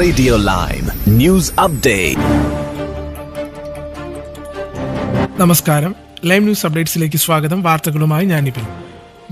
Radio live News Update. നമസ്കാരം. Live news അപ്ഡേറ്റ്സിലേക്ക് സ്വാഗതം. വാർത്തകളുമായി ഞാൻ നിപിൻ.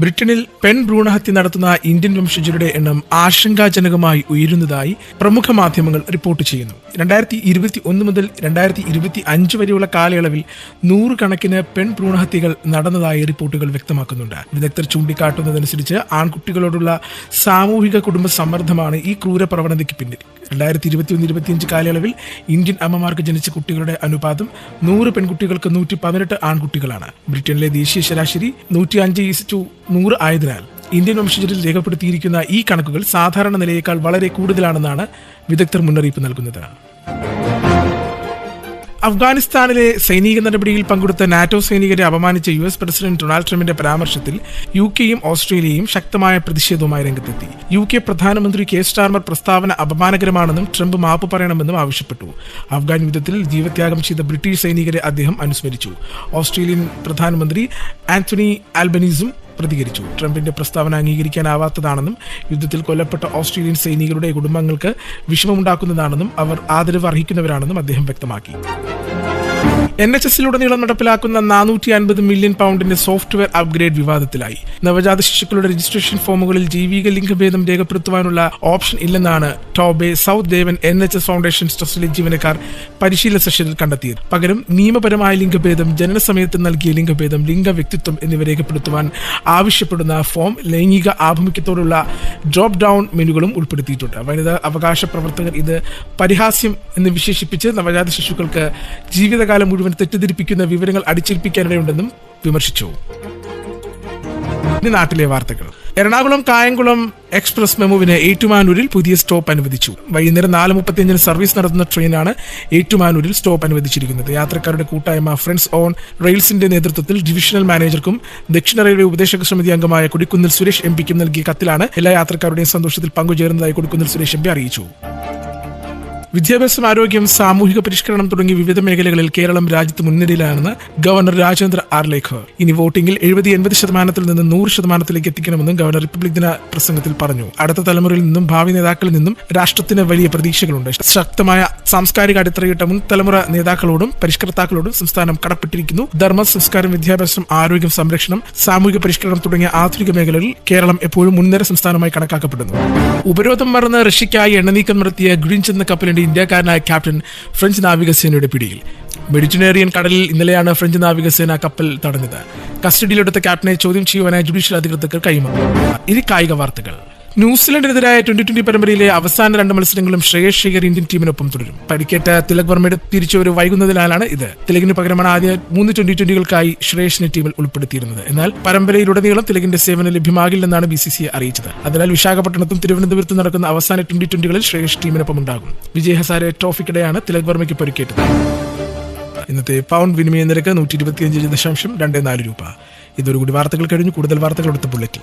ബ്രിട്ടനിൽ പെൺ ഭ്രൂണഹത്യ നടത്തുന്ന ഇന്ത്യൻ വംശജരുടെ എണ്ണം ആശങ്കാജനകമായി ഉയരുന്നതായി പ്രമുഖ മാധ്യമങ്ങൾ റിപ്പോർട്ട് ചെയ്യുന്നു. രണ്ടായിരത്തി ഇരുപത്തി ഒന്ന് മുതൽ രണ്ടായിരത്തി ഇരുപത്തി അഞ്ച് വരെയുള്ള കാലയളവിൽ നൂറുകണക്കിന് പെൺ ഭ്രൂണഹത്യകൾ നടന്നതായി റിപ്പോർട്ടുകൾ വ്യക്തമാക്കുന്നുണ്ട്. വിദഗ്ധർ ചൂണ്ടിക്കാട്ടുന്നതനുസരിച്ച് ആൺകുട്ടികളോടുള്ള സാമൂഹിക കുടുംബ സമ്മർദ്ദമാണ് ഈ ക്രൂര പ്രവണതയ്ക്ക് പിന്നിൽ. രണ്ടായിരത്തി ഇരുപത്തി ഒന്ന് ഇരുപത്തിയഞ്ച് കാലയളവിൽ ഇന്ത്യൻ അമ്മമാർക്ക് ജനിച്ച കുട്ടികളുടെ അനുപാതം നൂറ് പെൺകുട്ടികൾക്ക് നൂറ്റി പതിനെട്ട് ആൺകുട്ടികളാണ്. ബ്രിട്ടനിലെ ദേശീയ ശരാശരി നൂറ്റി അഞ്ച് ഈസ് ടു നൂറ് ആയതിനാൽ ഇന്ത്യൻ വംശജരിൽ രേഖപ്പെടുത്തിയിരിക്കുന്ന ഈ കണക്കുകൾ സാധാരണ നിലയേക്കാൾ വളരെ കൂടുതലാണെന്നാണ് വിദഗ്ധർ മുന്നറിയിപ്പ് നൽകുന്നത്. അഫ്ഗാനിസ്ഥാനിലെ സൈനിക നടപടിയിൽ പങ്കെടുത്ത നാറ്റോ സൈനികരെ അപമാനിച്ച യു എസ് പ്രസിഡന്റ് ഡൊണാൾഡ് ട്രംപിന്റെ പരാമർശത്തിൽ യു കെയും ഓസ്ട്രേലിയയും ശക്തമായ പ്രതിഷേധവുമായി രംഗത്തെത്തി. യു കെ പ്രധാനമന്ത്രി കെ സ്റ്റാർമർ പ്രസ്താവന അപമാനകരമാണെന്നും ട്രംപ് മാപ്പ് പറയണമെന്നും ആവശ്യപ്പെട്ടു. അഫ്ഗാൻ യുദ്ധത്തിൽ ജീവത്യാഗം ചെയ്ത ബ്രിട്ടീഷ് സൈനികരെ അദ്ദേഹം അനുസ്മരിച്ചു. ഓസ്ട്രേലിയൻ പ്രധാനമന്ത്രി ആന്റണി ആൽബനീസും പ്രതികരിച്ചു. ട്രംപിന്റെ പ്രസ്താവന അംഗീകരിക്കാനാവാത്തതാണെന്നും യുദ്ധത്തിൽ കൊല്ലപ്പെട്ട ഓസ്ട്രേലിയൻ സൈനികരുടെ കുടുംബങ്ങൾക്ക് വിഷമമുണ്ടാക്കുന്നതാണെന്നും അവർ ആദരവ് അർഹിക്കുന്നവരാണെന്നും അദ്ദേഹം വ്യക്തമാക്കി. എൻ എച്ച് എസിലുടനീളം നടപ്പിലാക്കുന്ന നാനൂറ്റി അൻപത് മില്യൺ പൗണ്ടിന്റെ സോഫ്റ്റ്വെയർ അപ്ഗ്രേഡ് വിവാദത്തിലായി. നവജാത ശിശുക്കളുടെ രജിസ്ട്രേഷൻ ഫോമുകളിൽ ജൈവിക ലിംഗഭേദം രേഖപ്പെടുത്തുവാനുള്ള ഓപ്ഷൻ ഇല്ലെന്നാണ് Torbay South Devon N H S foundation ട്രസ്റ്റിലെ ജീവനക്കാർ പരിശീലന സെഷനിൽ കണ്ടെത്തിയത്. പകരം നിയമപരമായ ലിംഗഭേദം ജനനസമയത്ത് നൽകിയ ലിംഗഭേദം ലിംഗ വ്യക്തിത്വം എന്നിവ രേഖപ്പെടുത്തുവാൻ ആവശ്യപ്പെടുന്ന ഫോം ലൈംഗിക ആഭിമുഖ്യത്തോടുള്ള ഡ്രോപ്പ് ഡൗൺ മെനുകളും ഉൾപ്പെടുത്തിയിട്ടുണ്ട്. വനിതാ അവകാശ പ്രവർത്തകർ ഇത് പരിഹാസ്യം എന്ന് വിശേഷിപ്പിച്ച് നവജാത ശിശുക്കൾക്ക് ജീവിതകാലം മുഴുവൻ തെറ്റിദ്ധരിപ്പിക്കുന്ന വിവരങ്ങൾ അടിച്ചേൽപ്പിക്കാനിടയുണ്ടെന്നും വിമർശിച്ചു. നാട്ടിലെ വാർത്തകൾ. എറണാകുളം കായംകുളം എക്സ്പ്രസ് മെമുവിന് ഏറ്റുമാനൂരിൽ പുതിയ സ്റ്റോപ്പ് അനുവദിച്ചു. വൈകുന്നേരം നാല് മുപ്പത്തിയഞ്ചിന് സർവീസ് നടത്തുന്ന ട്രെയിനാണ് ഏറ്റുമാനൂരിൽ സ്റ്റോപ്പ് അനുവദിച്ചിരിക്കുന്നത്. യാത്രക്കാരുടെ കൂട്ടായ്മ ഫ്രണ്ട്സ് ഓൺ റെയിൽസിന്റെ നേതൃത്വത്തിൽ ഡിവിഷണൽ മാനേജർക്കും ദക്ഷിണ റെയിൽവേ ഉപദേശക സമിതി അംഗമായ കൊടിക്കുന്നിൽ സുരേഷ് എം പിക്കും നൽകിയ കത്തിലാണ് എല്ലാ യാത്രക്കാരുടെയും സന്തോഷത്തിൽ പങ്കുചേരുന്നതായി കൊടിക്കുന്നിൽ സുരേഷ് എം പി അറിയിച്ചു. വിദ്യാഭ്യാസം ആരോഗ്യം സാമൂഹിക പരിഷ്കരണം തുടങ്ങി വിവിധ മേഖലകളിൽ കേരളം രാജ്യത്ത് മുൻനിരയിലാണെന്ന് ഗവർണർ രാജേന്ദ്ര ആർലേഖ് ഇനി വോട്ടിംഗിൽ എഴുപത് എൺപത് ശതമാനത്തിൽ നിന്ന് നൂറ് ശതമാനത്തിലേക്ക് എത്തിക്കണമെന്നും ഗവർണർ റിപ്പബ്ലിക് ദിന പ്രസംഗത്തിൽ പറഞ്ഞു. അടുത്ത തലമുറയിൽ നിന്നും ഭാവി നേതാക്കളിൽ നിന്നും രാഷ്ട്രത്തിന് വലിയ പ്രതീക്ഷകളുണ്ട്. ശക്തമായ സാംസ്കാരിക അടിത്തറയിട്ട മുൻ തലമുറ നേതാക്കളോടും പരിഷ്കർത്താക്കളോടും സംസ്ഥാനം കടപ്പെട്ടിരിക്കുന്നു. ധർമ്മ സംസ്കാരം വിദ്യാഭ്യാസം ആരോഗ്യം സംരക്ഷണം സാമൂഹിക പരിഷ്കരണം തുടങ്ങിയ ആധുനിക മേഖലകളിൽ കേരളം എപ്പോഴും മുൻനിര സംസ്ഥാനമായി കണക്കാക്കപ്പെടുന്നു. ഉപരോധം മറന്ന് റഷ്യയ്ക്കായി എണ്ണനീക്കം നടത്തിയ ഗ്രീൻസ് എന്ന കപ്പലിന്റെ ഇന്ത്യക്കാരനായ ക്യാപ്റ്റൻ ഫ്രഞ്ച് നാവികസേനയുടെ പിടിയിൽ. മെഡിറ്ററേനിയൻ കടലിൽ ഇന്നലെയാണ് ഫ്രഞ്ച് നാവികസേന കപ്പൽ തടഞ്ഞത്. കസ്റ്റഡിയിലെടുത്ത ക്യാപ്റ്റനെ ചോദ്യം ചെയ്യുവാനായി ജുഡീഷ്യൽ അധികൃതർക്ക് കൈമാറി ഇനി കായിക വാർത്തകൾ. ന്യൂസിലൻഡിനെതിരായ ട്വന്റി ട്വന്റി പരമ്പരയിലെ അവസാന രണ്ട് മത്സരങ്ങളും ശ്രേയസ് അയ്യർ ഇന്ത്യൻ ടീമിനൊപ്പം തുടരും. പരിക്കേറ്റ തിലക് വർമ്മയുടെ തിരിച്ചുവരവ് വൈകുന്നതിനാലാണ് ഇത്. തിലകിന് പകരമാണ് ആദ്യ മൂന്ന് ട്വന്റി ട്വന്റികൾക്കായി ശ്രേയസിനെ ടീമിൽ ഉൾപ്പെടുത്തിയിരുന്നത്. എന്നാൽ പരമ്പരയിലുടനീളം തിലകിന്റെ സേവനം ലഭ്യമാകില്ലെന്നാണ് ബി സി സി അറിയിച്ചത്. അതിനാൽ വിശാഖപട്ടണത്തും തിരുവനന്തപുരത്തും നടക്കുന്ന അവസാന ട്വന്റി ട്വന്റികളിൽ ശ്രേയസ് ടീമിനൊപ്പം ഉണ്ടാകും. വിജയ് ഹസാരെ ട്രോഫിക്കിടെയാണ് തിലക് വർമ്മയ്ക്ക് പരിക്കേറ്റത്. ഇന്നത്തെ പൗണ്ട് വിനിമയ നിരക്ക് നൂറ്റി ഇരുപത്തിയഞ്ച് ദശാംശം രണ്ട് നാല് രൂപ. ഇതൊരു കൂടി വാർത്തകൾ കഴിഞ്ഞു. കൂടുതൽ വാർത്തകൾ എടുത്ത ബുള്ളറ്റിൽ